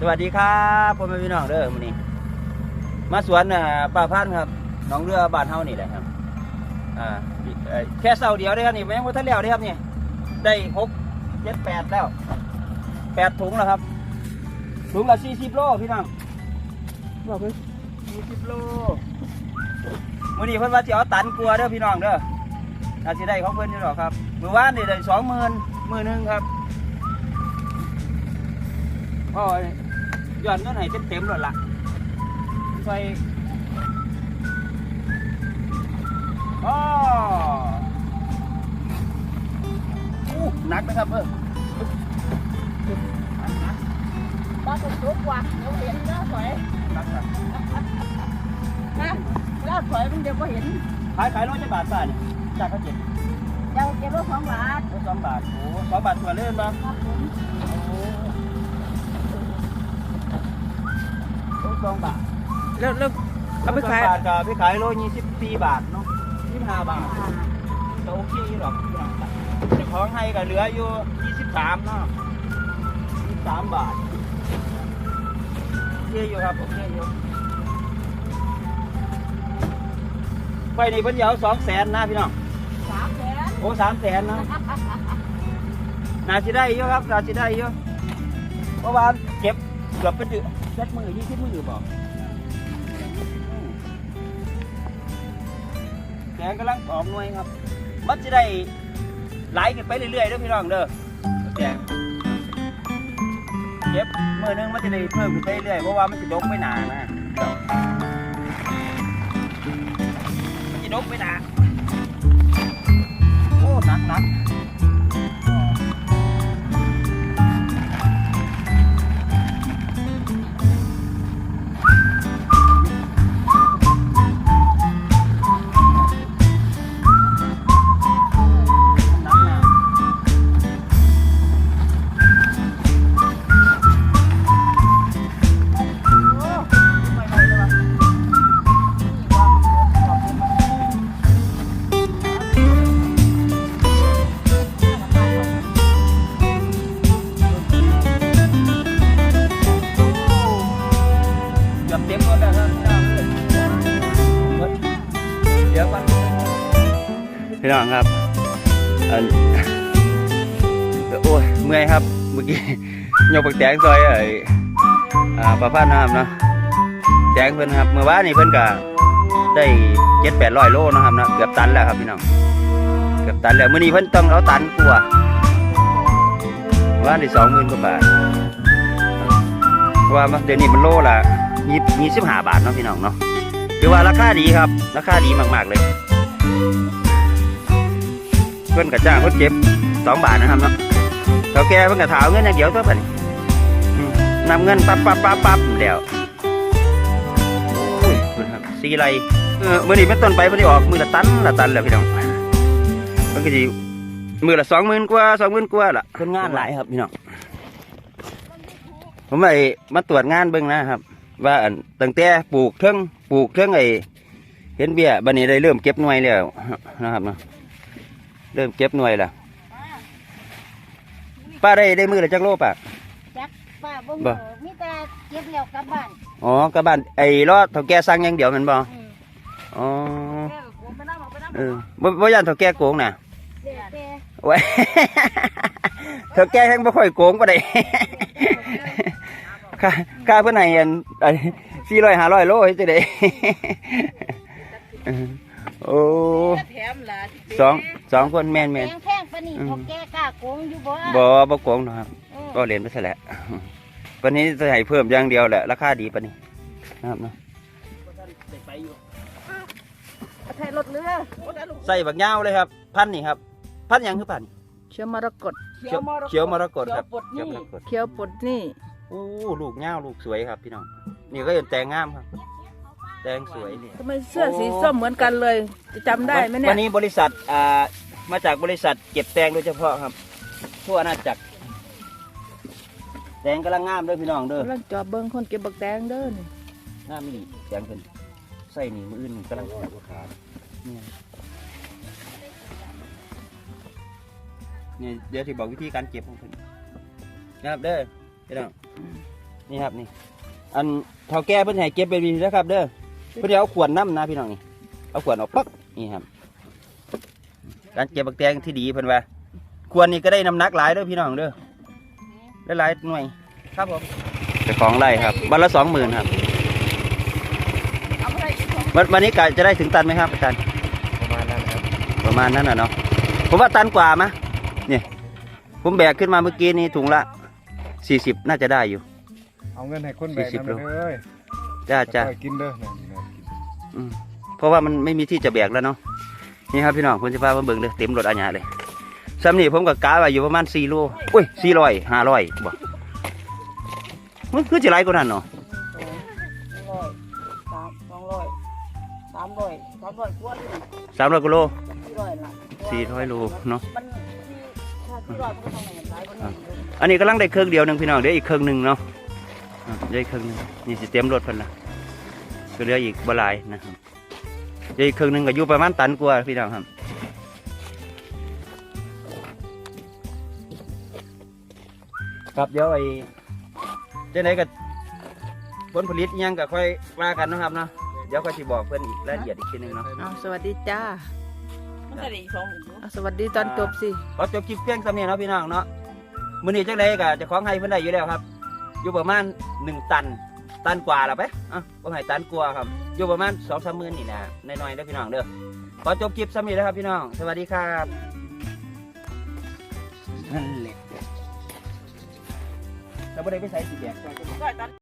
สวัสดีครับพ่อแม่พี่น้องเด้อมื้อนี้ มาสวนอ่าป่าพันธุ์ครับหน้องเรือบ้านเฮานี่แหละครับ อ่าเอ่อแค่เสาเดียวได้อครับนี่ยังบ่ทันแล้วเด้อครับนี่ ได้หกเจ็ดแปดแล้วแปดถุงแล้วครับ ถุงละสี่สิบโลพี่น้องบอกเลยสี่สิบโลมื้อนี้เพิ่นว่าสิเอาตันกลัวาเด้อพี่น้องเด้ออาจสิได้ของเพิ่นอยู่หรอกครับมื้อวานนี่ได้สองหมื่นมื้อหนึงครับโอ้ยย้อนเงินให้เต็มๆเลยล่ะไปอ๋ออู้หนักนะครับเออบ้านคนทุกว่ะเดี๋ยวเห็นหน้าถอยหนักครับนะหน้าถอยมันเดี๋ยวก็เห็น ขายขายร้อยจะบาทบาทนี่จากเขาเจ็ดเจ้าเก็บรถสองบาทร้อยสองบาทโอ้สองบาทตัวเลื่อนบ้างครับผม โอ้ร้อยสองบาทแล้วแล้วเอาไปขายร้สองบาทกับไปขายร้อยยี่สิบสี่บาทเนาะยี่สิบห้าบาทก็โอเคอยู่หรอกพี่น้องเจ้าของให้ก็เหลืออยู่ยี่สิบสามเนาะยี่สิบสามบาทโอเคอยู่ครับโอเคอยู่ไปนี่เพิ่นเหยาสองแสนนะพี่น้องสามแสนโอ้สามแสนนะน่าจะได้เยอะครับน่าจะได้เยอะเพราะว่าเก็บเกือบเป็นเดือนเจ็ดมือยี่สิบมือบอกแกงกำลังออกหน่วยครับ มันจะได้ไหลกันไปเรื่อยๆเด้อพี่น้องเด้อแกงเก็บมือนึงมันจะได้เพิ่มขึ้นไปเรื่อยเพราะว่ามันจะดกไม่นานนะมันจะดกไม่นานโอ้หนักหนัก พี่น้องครับอันโอ้ยเมื่อยครับเมื่อกี้ยกปักแตงซอยไอ้อ่าปลาฟ้าน้ำเนาะแตงเพิ่นครับเมื่อวานนี่เพิ่นก็ได้เจ็ดแปดร้อยโลนะครับเนาะเกือบตันแล้วครับพี่น้องเกือบตันแล้วมื้อนี้เพิ่นต้องเอาตันกว่าเมื่อวานได้สองหมื่นกว่าบาทเพราะว่าเดี๋ยวนี้มันโลละยี่ยี่สิบห้าบาทเนาะพี่น้องเนาะคือว่าราคาดีครับ ราคาดีมาก ๆ เลย เพื่อนกับจ้างเพื่อนเก็บสองบาทนะครับเนาะเท่าแกเพื่อนกับถามเงินอย่างเดียวเท่าไหร่นำเงินปั๊บปั๊บปั๊บปั๊บเดี๋ยวโอ้ยคุณครับสีไรเออมื่อนี้เป็นต้นไปมื่อนี้ออกมือละตันละตันแล้วพี่น้องมันก็จะมือละสองหมื่นกว่าสองหมื่นกว่าล่ะคนงานหลายครับพี่น้องผมไปมาตรวจงานเบิ่งนะครับ ว่าอันตั้งแต่ปลูกเทิงปลูกเทิงไอ้เห็นเบี้ยบันนี้ได้เริ่มเก็บหน่วยแล้วนะครับเนาะ เริ่มเก็บหน่วยแล้วป้าได้ได้มือละจักโลป่ะจักป้าบ่บ่มีมีแต่เก็บแล้วกลับบ้านอ๋อกระบ้านไอ้รอดเท่าแก่สั่งอย่างเดียวแมันบ่อืมอ๋อแม่ก็กลัวไปนั่งเอาไปนั่งเออบ่บ่ยันเท่าแก่โกงน่ะเดี๋ยวแต่ไว้เท่าแก่แฮงบ่ค่อยโกงปานใดค่าค่าเพิ่นให้อัน400 500โลเฮ็ดจังได๋โอ้แถมล่ะ สองสองคนแม่นแพแม่นงแพงปานนี้อืมพอแกกล้าโกงอยู่บ่บ่บ่โกงนะครับเออก็เรียนไปซะแหละวันนี้จะให้เพิ่มอย่างเดียวแหละราคาดีปะนี่นะครับเนาะใช้รถเรือใส่บักยาวเลยครับ พันนี่ครับ พันหยังคือพันเขียวมรกตเขียวเขียวมรกตครับเขียวปลดหเขียวนี่มรกตเขียวปดนี่อู้ลูกยาวลูกสวยครับพี่น้องนี่ก็ยังแตงงามครับ แตงสวยนี่ทำไมเสื้อสีส้มเหมือนกันเลย จะจำได้ไหมเนี่วัยนนี้บริษัทอ่ามาจากบริษัทเก็บแตงโดยเฉพาะครับ ทั่วอาณาจักรแตงกำลังงามเด้อพี่น้องเด้อกำลังจอบเบิ้งคนเก็บบักแดงเด้อนี่งามนี่แตงเป็นใส่นี่มืออื่นกำลังเนี่ยเนี่ยเดี๋ยวที่บอกวิธีการเก็บของเพิ่นนะครับเด้อพี่น้องนี่ครับนี่ อันเท่าแก่เพิ่นให้เก็บเป็นวิธีนะครับ เด้อ เพิ่นสิเอาขวดน้ำนะพี่น้องนี่เอาขวดออกปักนี่ครับการเก็บบักแตงที่ดีเพิ่นว่าควรนี่ก็ได้น้ำหนักหลายเด้อพี่น้องเด้อได้หลายหน่วยครับผมเจ้าของไร่ครับวันละสองหมื่นครับเอาไปอีกของวันวันนี้กะจะได้ถึงตันไหมครับอาจารย์ประมาณนั้นครับประมาณนั้นน่ะเนาะผมว่าตันกว่ามะเนี่ยผมแบกขึ้นมาเมื่อกี้นี้ถุงละสี่สิบน่าจะได้อยู่ เอาเงินให้คนแบกสี่สิบนั่นเลยจ้าจ้าค่อยกินเด้อนั่นนั่นกินอืม เพราะว่ามันไม่มีที่จะแบกแล้วเนาะนี่ครับพี่น้องคุณจะพามาเบิ่งเลยเต็มรถอาญาเลยซ้ำนี่ผมกับกาไว้อยู่ประมาณสี่โลอุ้ยสี่ร้อยห้าร้อยบ่มันคือจะไรกว่านั้นเนาะร้อยสามสองร้อยสามร้อยสามร้อยกว่าอยู่สามร้อยกิโลสี่ร้อยละสี่ร้อยโลเนาะมันที่ถ้าสี่ร้อยมันก็ทำให้หลายกว่านี้อันนี้กำลังได้เครื่องเดียวหนึ่งพี่น้องเดี๋ยวอีกเครื่องหนึ่งเนาะอะเดี๋ยวอีกเครื่องหนึงนี่สิเตรียมรถเพิ่นละ ก็เหลืออีกบหลายนะครับเดี๋ยวอีกเครื่องหนึ่งก็อยู่ประมาณตันกว่าพี่น้องครับครับเดี๋ยวไอ้เจ้าไหนกับผลผลิตอิหยังก็ค่อยว่ากันเนาะครับเนาะเดี๋ยวก็สิบอกเพิ่นอีกรายละเอียดอีกทีหนึงเนาะเอาสวัสดีจ้ามันจะได้อีกสองหมื่นอยู่เอาสวัสดีตอนจบสิ ขอจบคลิปเพียงสำเนียงเนาะพี่น้องเนาะมื้อนี้จังไดก็เจะของให้เพิ่นได้อยู่แล้วครับ อยู่ประมาณหนึ่งตัน ตันกว่าแล้วไปอะผมให้ตันกว่าครับ อยู่ประมาณสองสามหมื่นนี่นะน้อยๆเด้อพี่น้องเด้อ ขอจบคลิปสำเนียงนะครับพี่น้อง สวัสดีครับนั่นแหละแล้วบ่ได้ไปใส่สีแดง